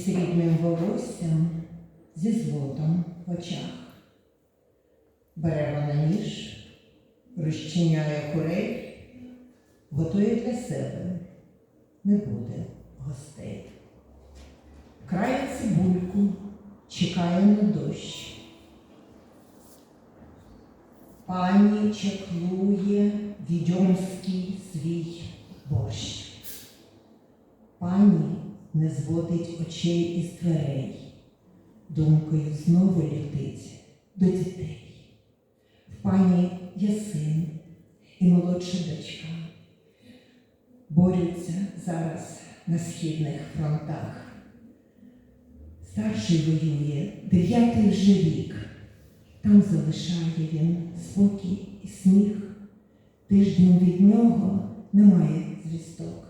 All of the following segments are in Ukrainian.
срібним волоссям зі злотом в очах. Бере вона ніж, розчиняє курей, готує для себе, не буде гостей. Крає цибульку, чекає на дощ. Пані чаклує відьомський свій борщ. Пані не зводить очей із дверей, думкою знову летить до дітей. В пані є син і молодша дочка. Борються зараз на східних фронтах. Старший воює дев'ятий вже рік. Там залишає він спокій і сміх. Тиждень від нього немає звісток.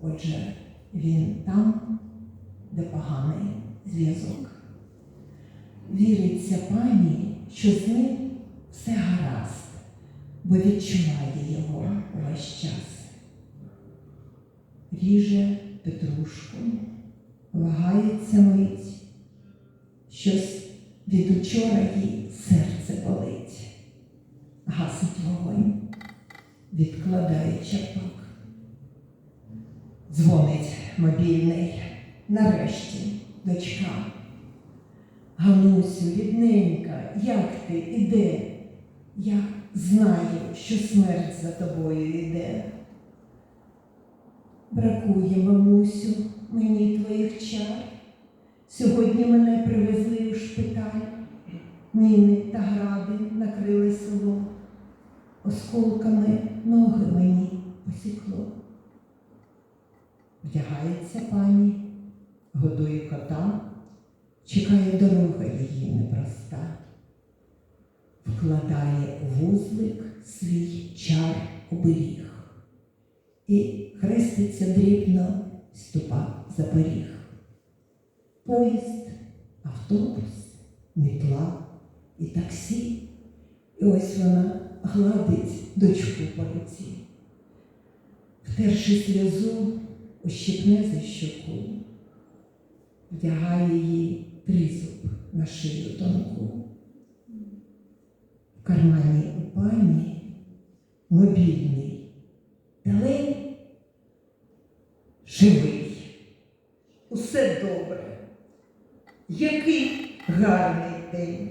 Отже, він там, де поганий зв'язок. Віриться пані, що з ним все гаразд, бо відчуває його весь час. Ріже петрушку, вагається мить, щось від учора їй серце болить, гасить вогонь, відкладає чапок. Дзвонить мобільний, нарешті дочка. Ганусю, рідненька, як ти іде? Я знаю, що смерть за тобою йде. Бракує, мамусю, мені твоїх чар. Сьогодні мене привезли у шпиталь. Міни та гради накрили село. Осколками Вдягається пані, годує кота, чекає дорога її непроста, вкладає у вузлик свій чар оберіг і хреститься дрібно, ступа за поріг. Поїзд, автобус, мітла і таксі. І ось вона гладить дочку по руці. Втерши сльозу, ущипне за щоку, вдягає їй тризуб на шию тонку. В кармані у пані мобільний, далей живий. Усе добре. Який гарний день.